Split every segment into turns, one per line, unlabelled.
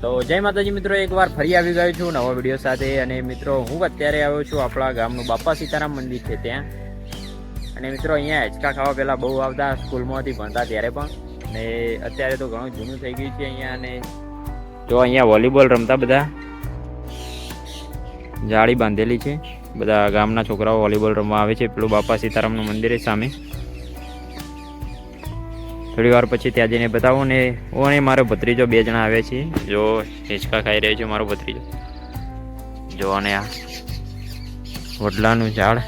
તો જય માતાજી મિત્રો, એકવાર ફરી આવી ગયો છું નવો વીડિયો સાથે. અને મિત્રો, હું અત્યારે આવ્યો છું આપણા ગામનું બાપા સીતારામ મંદિર છે ત્યાં. અને મિત્રો, અહીંયા હિંચકા ખાવા પહેલાં બહુ આવતા સ્કૂલમાંથી ભણતા ત્યારે પણ. અને અત્યારે તો ઘણું જૂનું થઈ ગયું છે અહીંયા. અને જો અહીંયા વોલીબોલ રમતા બધા. જાળી બાંધેલી છે. બધા ગામના છોકરાઓ વોલીબોલ રમવા આવે છે. પેલું બાપા સીતારામનું મંદિર સામે. થોડી વાર પછી ત્યાં જઈને બતાવું ને હું અને મારો ભત્રીજો બે જણા આવે છે જો હિંચકા ખાઈ રહ્યો છે મારો ભત્રીજો. જો અને આ વડલાનું ઝાડ.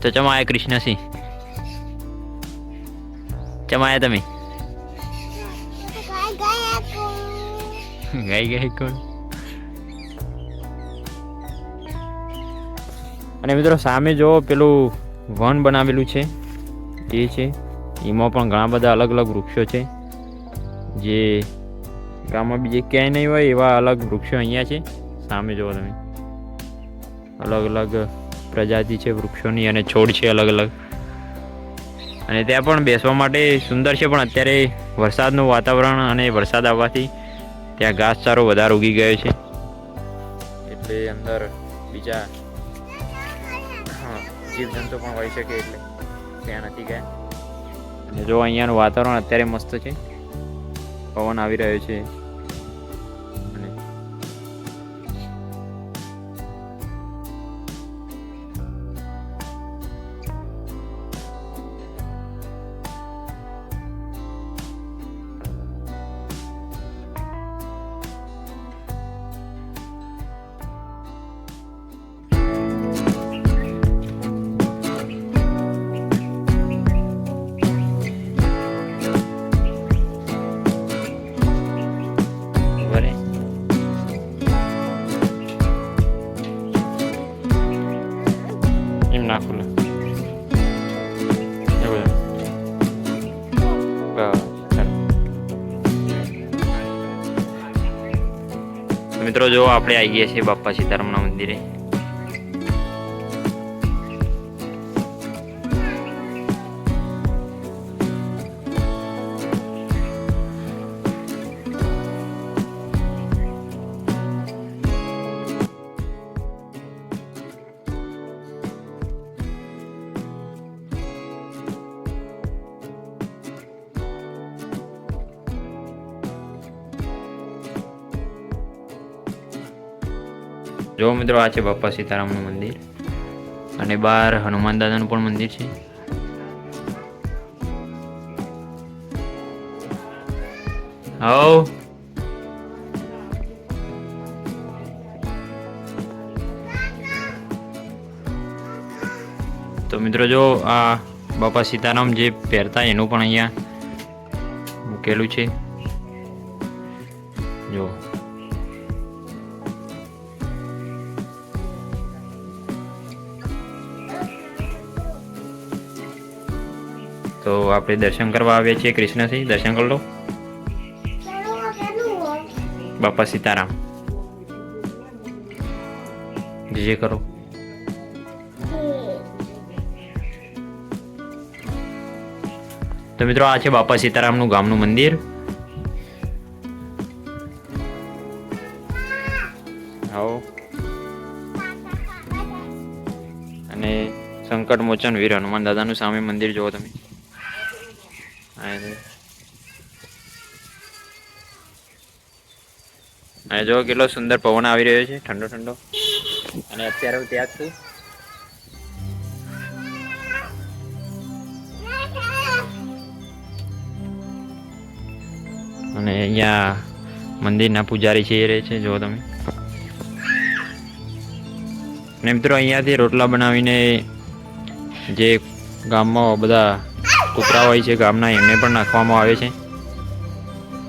તો ચમાયા કૃષ્ણસિંહ. ચમા આયા તમે ગઈ ગઈ કોણ? અને મિત્રો, સામે જો પેલું વન બનાવેલું છે, એ છે. એમાં પણ ઘણા બધા અલગ અલગ વૃક્ષો છે. જે ગામમાં બીજે ક્યાંય નહીં હોય એવા અલગ વૃક્ષો અહીંયા છે. સામે જુઓ તમે. અલગ અલગ પ્રજાતિ છે વૃક્ષોની અને છોડ છે અલગ અલગ અને ત્યાં પણ બેસવા માટે સુંદર છે, પણ અત્યારે વરસાદનું વાતાવરણ અને વરસાદ આવવાથી ત્યાં ઘાસચારો વધારે ઉગી ગયો છે. એટલે અંદર બીજા હા, જીવજંતુ પણ હોઈ શકે એટલે. ત્યાં નથી ગયા. અને જો અહીંયાનું વાતાવરણ અત્યારે મસ્ત છે. પવન આવી રહ્યો છે. મિત્રો જો આપણે આવીએ છીએ બાપા સીતારામના મંદિરે. જો મિત્રો, આ છે બાપા સીતારામનું મંદિર. અને બહાર હનુમાન દાદાનું પણ મંદિર છે. હવ. તો મિત્રો, જો આ બાપા સીતારામ જે પહેરતા એનું પણ અહીંયા મૂકેલું છે. જો. તો આપણે દર્શન કરવા આવ્યા છીએ કૃષ્ણથી દર્શન કરી લો. બાપા સીતારામ. જે કરો. તો મિત્રો, આ છે બાપા સીતારામનું ગામનું મંદિર. આવો. અને સંકટ મોચન વીર હનુમાન દાદાનું સામે મંદિર જુઓ તમે. છે. અને જો કેટલો સુંદર પવન આવી રહ્યો છે ઠંડો ઠંડો અને અત્યારે હું ત્યાં છું અને અહીંયા મંદિરના પૂજારી છે એ રહે છે જો તમે મિત્રો અહીંયાથી રોટલા બનાવીને જે ગામમાં બધા કૂતરા હોય છે ગામના, એમને પણ નાખવામાં આવે છે.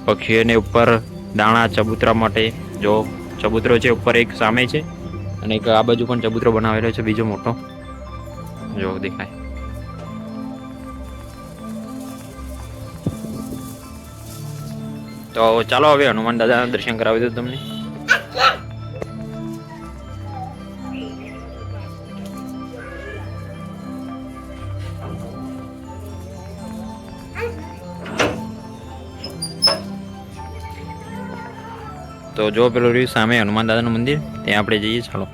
પક્ષીઓને ઉપર દાણા, ચબૂતરા માટે જો ચબૂતરો છે, ઉપર એક સામે છે અને એક આ બાજુ પણ ચબૂતરો બનાવેલો છે, બીજો મોટો. જો દેખાય. તો ચાલો હવે હનુમાન દાદાના દર્શન કરાવી દઉં તમને. તો જો પેલું રહ્યું સામે હનુમાન દાદાનું મંદિર ત્યાં આપણે જઈએ ચાલો.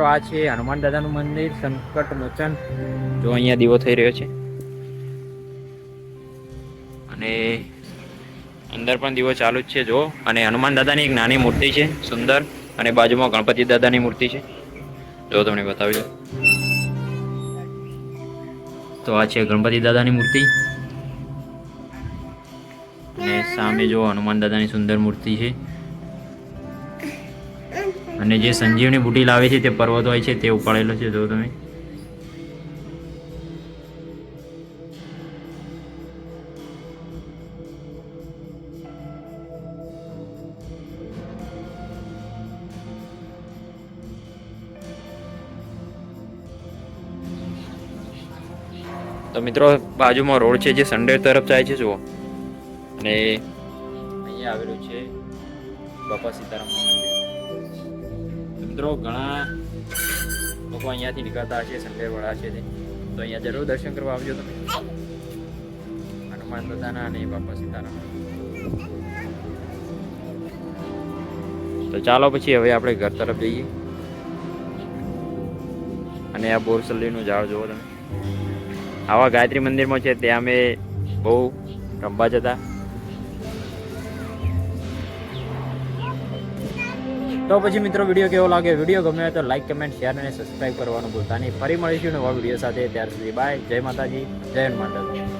મિત્રો, આ છે હનુમાન દાદાનું મંદિર, સંકટ મોચન. જો અહીંયા દીવો થઈ રહ્યો છે. અને અંદર પણ દીવો ચાલુ જ છે, જો. અને હનુમાન દાદાની એક નાની મૂર્તિ છે, સુંદર. અને બાજુમાં ગણપતિ દાદાની મૂર્તિ છે. જો તમને બતાવી દો તો આ છે ગણપતિ દાદાની મૂર્તિ. અને સામે જો હનુમાન દાદાની સુંદર મૂર્તિ છે. અને જે સંજીવની બુટી લાવે છે તે પર્વત હોય છે, તે ઉપાડેલો છે, જો તમે. તો મિત્રો, બાજુમાં રોડ છે જે સંડેર તરફ જાય છે, જુઓ. અને અહીંયા આવેલું છે બાપા સીતારામ મંદિર. મિત્રો, ઘણા લોકો અહીંયાથી નીકળતા હશે સંડે છે તે. તો અહીંયા જરૂર દર્શન કરવા આવજો તમે. હનુમાન દાદાના અને બાપા સીતારામ તો ચાલો પછી હવે આપણે ઘર તરફ જઈએ. અને આ બોરસલ્લીનું ઝાડ જુઓ તમે. આવા ગાયત્રી મંદિરમાં છે, ત્યાં અમે બહુ રમવા જતા. તો પછી મિત્રો વીડિયો કેવો લાગે વીડિયો ગમે તો લાઈક કમેન્ટ શેર અને સબસ્ક્રાઈબ કરવાનું ભૂલતા નહીં. ફરી મળીશું નવા વીડિયો સાથે. ત્યાર સુધી બાય જય માતાજી. જય દાદા.